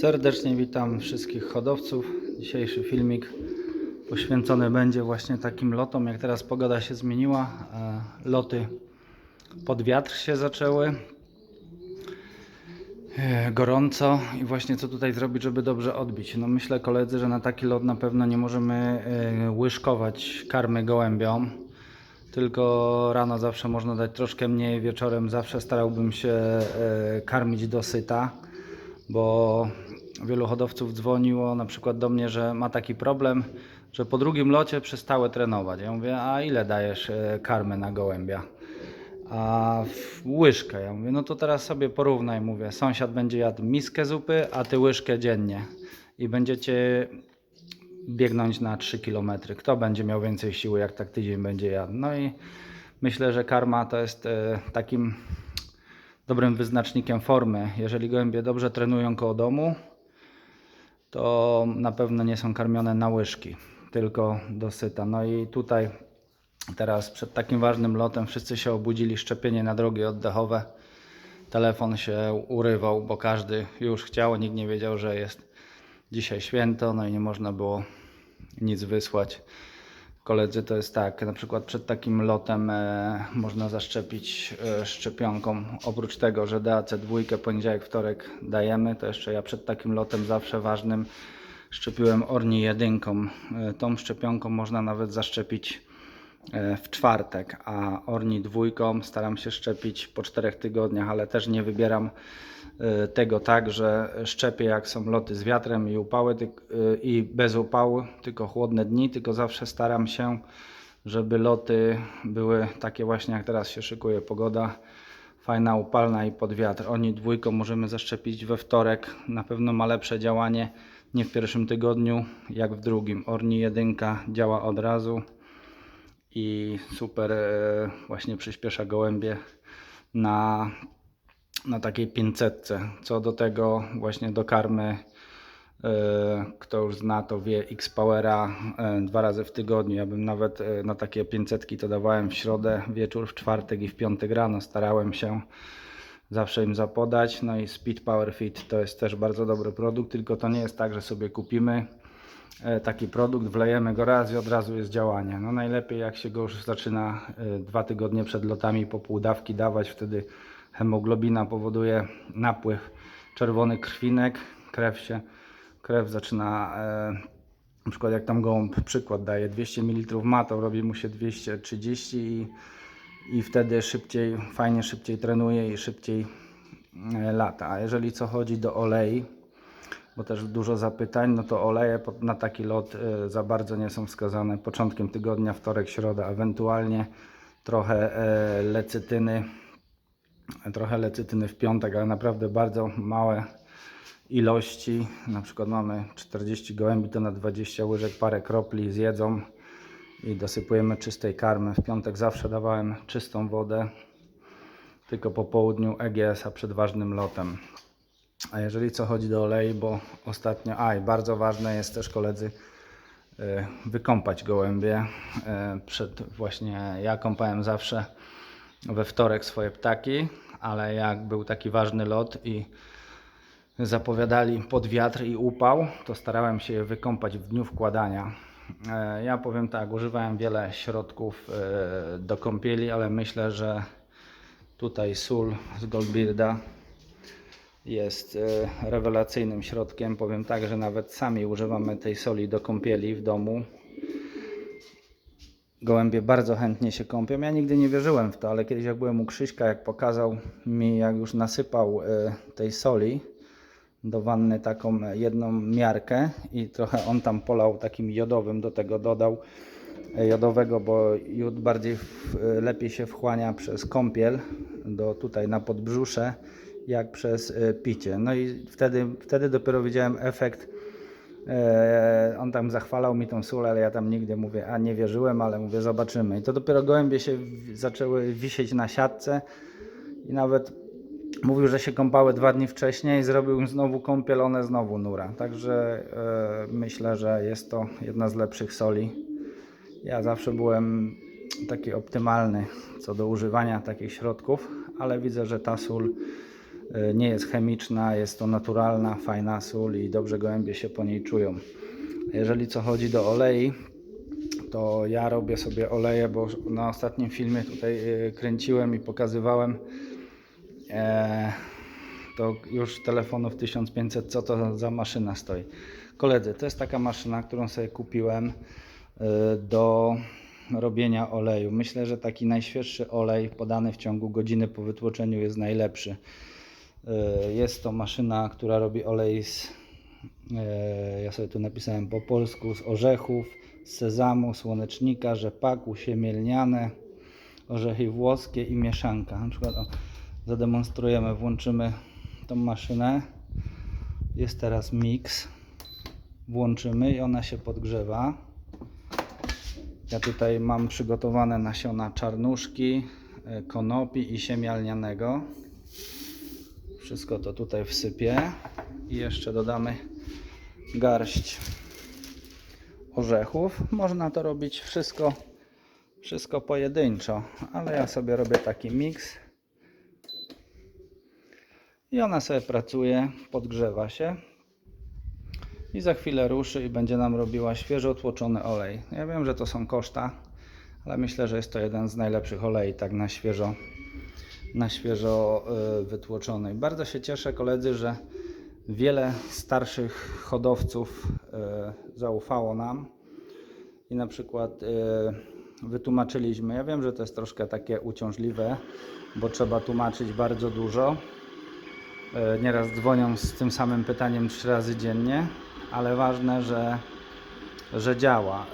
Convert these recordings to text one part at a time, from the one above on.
Serdecznie witam wszystkich hodowców. Dzisiejszy filmik poświęcony będzie właśnie takim lotom, jak teraz pogoda się zmieniła. E, Loty pod wiatr się zaczęły. E, Gorąco i właśnie co tutaj zrobić, żeby dobrze odbić. No myślę koledzy, że na taki lot na pewno nie możemy e, łyżkować karmy gołębiom. Tylko rano zawsze można dać troszkę mniej, wieczorem zawsze starałbym się karmić dosyta, bo wielu hodowców dzwoniło na przykład do mnie, że ma taki problem, że po drugim locie przestały trenować. Ja mówię, a ile dajesz e, karmy na gołębia? A łyżkę. Ja mówię, no to teraz sobie porównaj, mówię, sąsiad będzie jadł miskę zupy, a ty łyżkę dziennie. I będziecie biegnąć na 3 km. Kto będzie miał więcej siły, jak tak tydzień będzie jadł? No i myślę, że karma to jest e, takim dobrym wyznacznikiem formy. Jeżeli gołębie dobrze trenują koło domu, to na pewno nie są karmione na łyżki, tylko dosyta. No i tutaj teraz przed takim ważnym lotem wszyscy się obudzili, szczepienie na drogi oddechowe. Telefon się urywał, bo każdy już chciał, nikt nie wiedział, że jest dzisiaj święto, no i nie można było nic wysłać. Koledzy to jest tak, na przykład przed takim lotem e, można zaszczepić e, szczepionką. Oprócz tego, że DAC2 poniedziałek, wtorek dajemy, to jeszcze ja przed takim lotem zawsze ważnym szczepiłem Orni jedynką. E, tą szczepionką można nawet zaszczepić e, w czwartek, a Orni dwójką staram się szczepić po czterech tygodniach, ale też nie wybieram tego tak, że szczepię jak są loty z wiatrem i upały e, i bez upału, tylko chłodne dni, tylko zawsze staram się, żeby loty były takie właśnie jak teraz się szykuje pogoda, fajna, upalna i pod wiatr. Oni dwójką możemy zaszczepić we wtorek, na pewno ma lepsze działanie, nie w pierwszym tygodniu jak w drugim. Orni jedynka działa od razu i super e, właśnie przyspiesza gołębie na, na takiej 500. Co do tego właśnie do karmy e, kto już zna to wie X-Powera e, dwa razy w tygodniu. Ja bym nawet e, na takie 500 to dawałem w środę wieczór, w czwartek i w piątek rano. Starałem się zawsze im zapodać. No i Speed Power Fit to jest też bardzo dobry produkt, tylko to nie jest tak, że sobie kupimy taki produkt, wlejemy go raz i od razu jest działanie. No najlepiej jak się go już zaczyna dwa tygodnie przed lotami po pół dawki dawać, wtedy hemoglobina powoduje napływ czerwonych krwinek, krew się, krew zaczyna e, na przykład jak tam gołąb przykład daje 200 ml ma, to robi mu się 230 i, i wtedy szybciej, fajnie szybciej trenuje i szybciej e, lata. A jeżeli co chodzi do olei, bo też dużo zapytań, no to oleje na taki lot e, za bardzo nie są wskazane. Początkiem tygodnia, wtorek, środa, ewentualnie trochę e, lecytyny, trochę lecytyny w piątek, ale naprawdę bardzo małe ilości. Na przykład mamy 40 gołębi, to na 20 łyżek parę kropli zjedzą i dosypujemy czystej karmy. W piątek zawsze dawałem czystą wodę, tylko po południu EGS, a przed ważnym lotem. A jeżeli co chodzi do olei, bo ostatnio, a i bardzo ważne jest też koledzy, e, wykąpać gołębie. E, Przed właśnie ja kąpałem zawsze we wtorek swoje ptaki, ale jak był taki ważny lot i zapowiadali pod wiatr i upał, to starałem się je wykąpać w dniu wkładania. E, Ja powiem tak, używałem wiele środków e, do kąpieli, ale myślę, że tutaj sól z Goldbearda jest e, rewelacyjnym środkiem. Powiem tak, że nawet sami używamy tej soli do kąpieli w domu. Gołębie bardzo chętnie się kąpią. Ja nigdy nie wierzyłem w to, ale kiedyś jak byłem u Krzyśka, jak pokazał mi, jak już nasypał e, tej soli do wanny taką jedną miarkę i trochę on tam polał takim jodowym, do tego dodał e, jodowego, bo jod bardziej lepiej się wchłania przez kąpiel do tutaj na podbrzusze, jak przez picie. No i wtedy, wtedy dopiero widziałem efekt on tam zachwalał mi tą sól, ale ja tam nigdy mówię, a nie wierzyłem, ale mówię, zobaczymy. I to dopiero gołębie się zaczęły wisieć na siatce i nawet mówił, że się kąpały dwa dni wcześniej, zrobił znowu kąpiel, one znowu nura. Także e, myślę, że jest to jedna z lepszych soli. Ja zawsze byłem taki optymalny co do używania takich środków, ale widzę, że ta sól E, Nie jest chemiczna, jest to naturalna, fajna sól i dobrze gołębie się po niej czują. Jeżeli co chodzi do olei, to ja robię sobie oleje, bo na ostatnim filmie tutaj e, kręciłem i pokazywałem e, to już telefonów 1500, co to za maszyna stoi. Koledzy, to jest taka maszyna, którą sobie kupiłem e, do robienia oleju. Myślę, że taki najświeższy olej podany w ciągu godziny po wytłoczeniu jest najlepszy. E, Jest to maszyna, która robi olej z, e, ja sobie tu napisałem po polsku, z orzechów, z sezamu, słonecznika, rzepaku, siemielniane, orzechy włoskie i mieszanka. Na przykład o, zademonstrujemy, włączymy tą maszynę. Jest teraz miks. Włączymy i ona się podgrzewa. Ja tutaj mam przygotowane nasiona czarnuszki, e, konopi i siemialnianego. Wszystko to tutaj wsypię i jeszcze dodamy garść orzechów. Można to robić wszystko, wszystko pojedynczo, ale ja sobie robię taki miks. I ona sobie pracuje, podgrzewa się i za chwilę ruszy i będzie nam robiła świeżo tłoczony olej. Ja wiem, że to są koszta, ale myślę, że jest to jeden z najlepszych olei, tak na świeżo, na świeżo y, wytłoczony. I bardzo się cieszę koledzy, że wiele starszych hodowców y, zaufało nam i na przykład y, wytłumaczyliśmy. Ja wiem, że to jest troszkę takie uciążliwe, bo trzeba tłumaczyć bardzo dużo. Nieraz dzwonią z tym samym pytaniem trzy razy dziennie, ale ważne, że, że działa.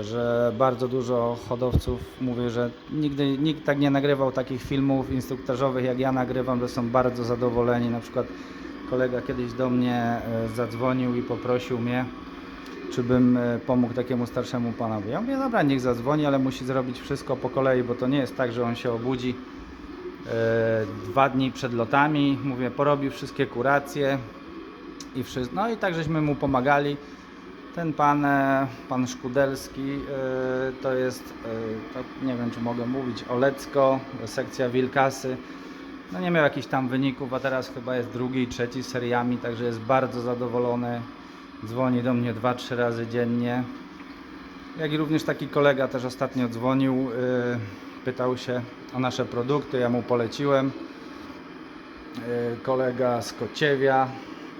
e, Że bardzo dużo hodowców mówi, że nigdy nikt tak nie nagrywał takich filmów instruktażowych jak ja nagrywam, że są bardzo zadowoleni. Na przykład kolega kiedyś do mnie e, zadzwonił i poprosił mnie, czy bym e, pomógł takiemu starszemu panowi. Ja mówię, dobra, niech zadzwoni, ale musi zrobić wszystko po kolei, bo to nie jest tak, że on się obudzi dwa dni przed lotami, mówię, porobił wszystkie kuracje i wszystko. No i tak żeśmy mu pomagali. Ten pan, e, pan Szkudelski, e, to jest, e, to nie wiem czy mogę mówić, Olecko, sekcja Wilkasy. No nie miał jakichś tam wyników, a teraz chyba jest drugi i trzeci seriami, także jest bardzo zadowolony. Dzwoni do mnie 2-3 razy dziennie. Jak i również taki kolega też ostatnio dzwonił, pytał się o nasze produkty, ja mu poleciłem. Kolega z Kociewia,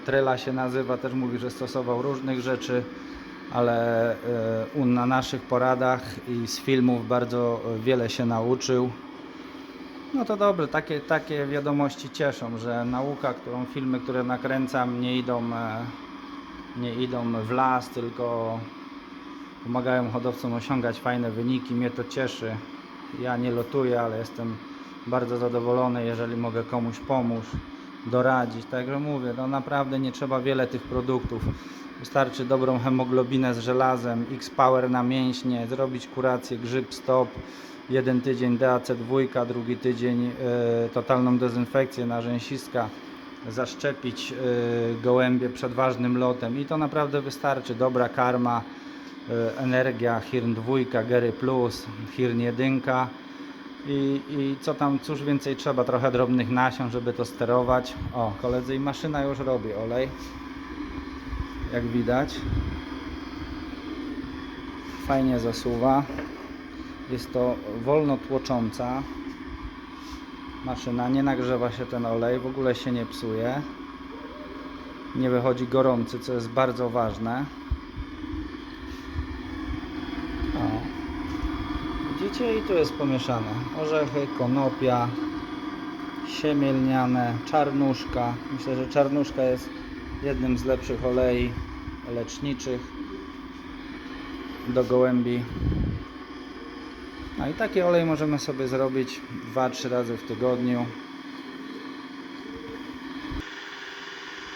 Trela się nazywa, też mówi, że stosował różnych rzeczy, ale on na naszych poradach i z filmów bardzo wiele się nauczył. No to dobre, takie, takie wiadomości cieszą, że nauka, którą filmy, które nakręcam nie idą, e, nie idą w las, tylko pomagają hodowcom osiągać fajne wyniki. Mnie to cieszy. Ja nie lotuję, ale jestem bardzo zadowolony, jeżeli mogę komuś pomóc, doradzić. Także mówię, no naprawdę nie trzeba wiele tych produktów. Wystarczy dobrą hemoglobinę z żelazem, X-Power na mięśnie, zrobić kurację, grzyb stop, jeden tydzień DAC2, drugi tydzień e, totalną dezynfekcję na rzęsiska, zaszczepić e, gołębie przed ważnym lotem i to naprawdę wystarczy. Dobra karma, e, energia, Hirn 2, Gery Plus, Hirn 1 i, i co tam, cóż więcej trzeba, trochę drobnych nasion, żeby to sterować. O, koledzy i maszyna już robi olej, jak widać. Fajnie zasuwa. Jest to wolno tłocząca maszyna, nie nagrzewa się ten olej, w ogóle się nie psuje. Nie wychodzi gorący, co jest bardzo ważne. O. Widzicie? I tu jest pomieszane orzechy, konopia, siemielniane, czarnuszka. Myślę, że czarnuszka jest jednym z lepszych olei leczniczych do gołębi. No i taki olej możemy sobie zrobić 2-3 razy w tygodniu.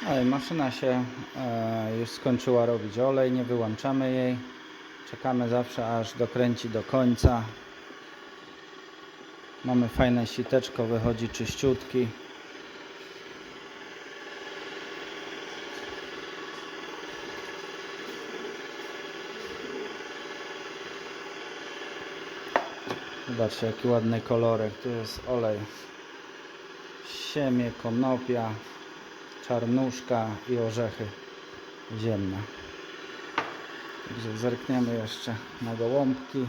Ale maszyna się e, już skończyła robić olej, nie wyłączamy jej. Czekamy zawsze aż dokręci do końca. Mamy fajne siteczko, wychodzi czyściutki. Zobaczcie jaki ładny kolorek. Tu jest olej siemię, konopia, czarnuszka i orzechy ziemne. Także zerkniemy jeszcze na gołąbki,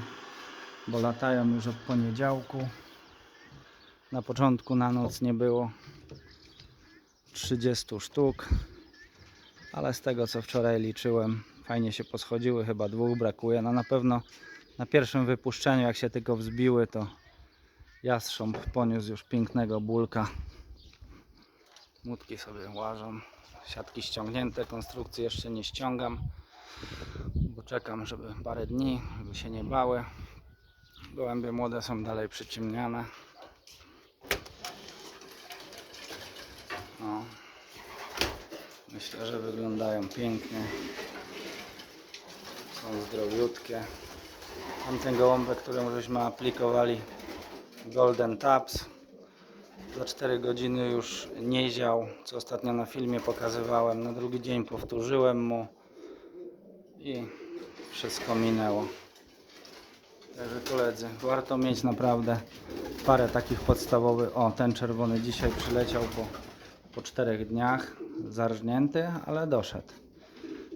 bo latają już od poniedziałku. Na początku na noc nie było 30 sztuk, ale z tego co wczoraj liczyłem, fajnie się poschodziły, chyba dwóch brakuje. No na pewno na pierwszym wypuszczeniu, jak się tylko wzbiły, to jastrząb poniósł już pięknego bulka. Mutki sobie łażą, siatki ściągnięte, konstrukcji jeszcze nie ściągam, bo czekam, żeby parę dni, żeby się nie bały. Gołębie młode są dalej przyciemniane. O. Myślę, że wyglądają pięknie. Są zdrowiutkie. Tamten gołąbek, którym żeśmy aplikowali Golden Taps. Za 4 godziny już nie ział, co ostatnio na filmie pokazywałem. Na drugi dzień powtórzyłem mu i wszystko minęło. Także koledzy, warto mieć naprawdę parę takich podstawowych. O, ten czerwony dzisiaj przyleciał po, po 4 dniach, zarżnięty, ale doszedł.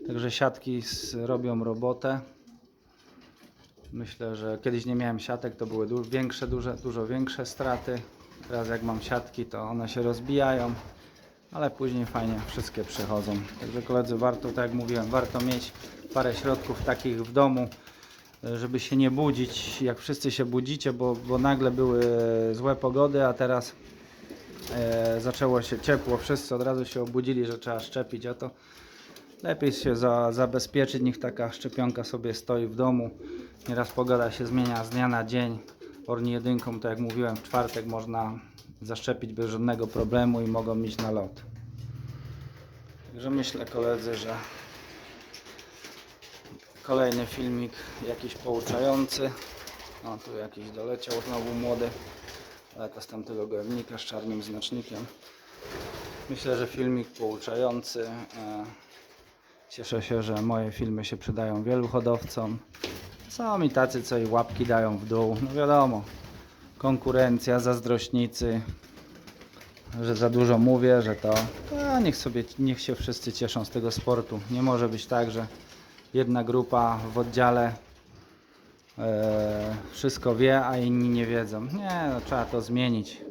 Także siatki robią robotę. Myślę, że kiedyś nie miałem siatek, to były du większe, duże, dużo większe straty. Teraz jak mam siatki, to one się rozbijają, ale później fajnie wszystkie przychodzą. Także koledzy, warto, tak jak mówiłem, warto mieć parę środków takich w domu, żeby się nie budzić, jak wszyscy się budzicie, bo, bo nagle były złe pogody, a teraz e, zaczęło się ciepło, wszyscy od razu się obudzili, że trzeba szczepić, a to lepiej się za, zabezpieczyć, niech taka szczepionka sobie stoi w domu. Nieraz pogoda się zmienia z dnia na dzień. Orni jedynką, to jak mówiłem, w czwartek można zaszczepić bez żadnego problemu i mogą iść na lot. Także myślę koledzy, że kolejny filmik jakiś pouczający. O, tu jakiś doleciał znowu młody. Ale to z tamtego gołębnika z czarnym znacznikiem. Myślę, że filmik pouczający. Cieszę się, że moje filmy się przydają wielu hodowcom. Są i tacy, co i łapki dają w dół. No wiadomo, konkurencja, zazdrośnicy, że za dużo mówię, że to. A niech sobie, niech się wszyscy cieszą z tego sportu. Nie może być tak, że jedna grupa w oddziale e, wszystko wie, a inni nie wiedzą. Nie, no, trzeba to zmienić.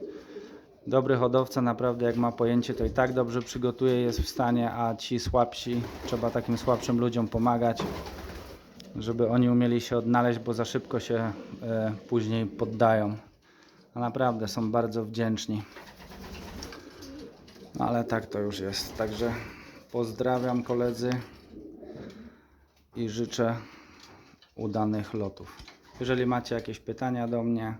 Dobry hodowca naprawdę jak ma pojęcie to i tak dobrze przygotuje, jest w stanie, a ci słabsi, trzeba takim słabszym ludziom pomagać, żeby oni umieli się odnaleźć, bo za szybko się e, później poddają. A naprawdę są bardzo wdzięczni. No, ale tak to już jest. Także pozdrawiam koledzy i życzę udanych lotów. Jeżeli macie jakieś pytania do mnie,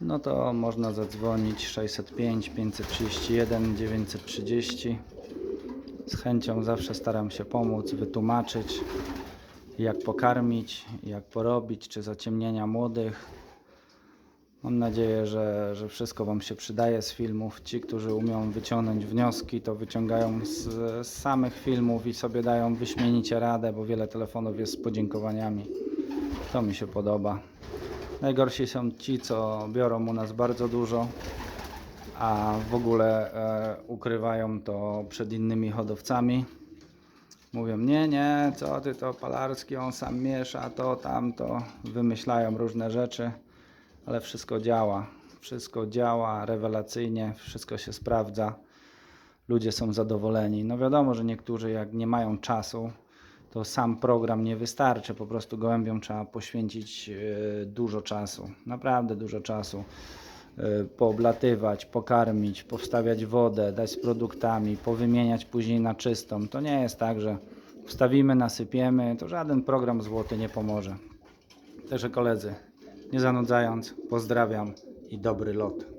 no to można zadzwonić 605 531 930. Z chęcią zawsze staram się pomóc, wytłumaczyć jak pokarmić, jak porobić, czy zaciemnienia młodych. Mam nadzieję, że, że wszystko Wam się przydaje z filmów. Ci, którzy umią wyciągnąć wnioski, to wyciągają z, z samych filmów i sobie dają wyśmienicie radę, bo wiele telefonów jest z podziękowaniami. To mi się podoba. Najgorsi są ci, co biorą u nas bardzo dużo, a w ogóle e, ukrywają to przed innymi hodowcami. Mówią, nie, nie, co ty to Palarski, on sam miesza to, tamto. Wymyślają różne rzeczy, ale wszystko działa. Wszystko działa rewelacyjnie, wszystko się sprawdza. Ludzie są zadowoleni. No wiadomo, że niektórzy jak nie mają czasu, to sam program nie wystarczy. Po prostu gołębiom trzeba poświęcić e, dużo czasu, naprawdę dużo czasu. E, Pooblatywać, pokarmić, powstawiać wodę, dać z produktami, powymieniać później na czystą. To nie jest tak, że wstawimy, nasypiemy, to żaden program złoty nie pomoże. Także koledzy, nie zanudzając, pozdrawiam i dobry lot.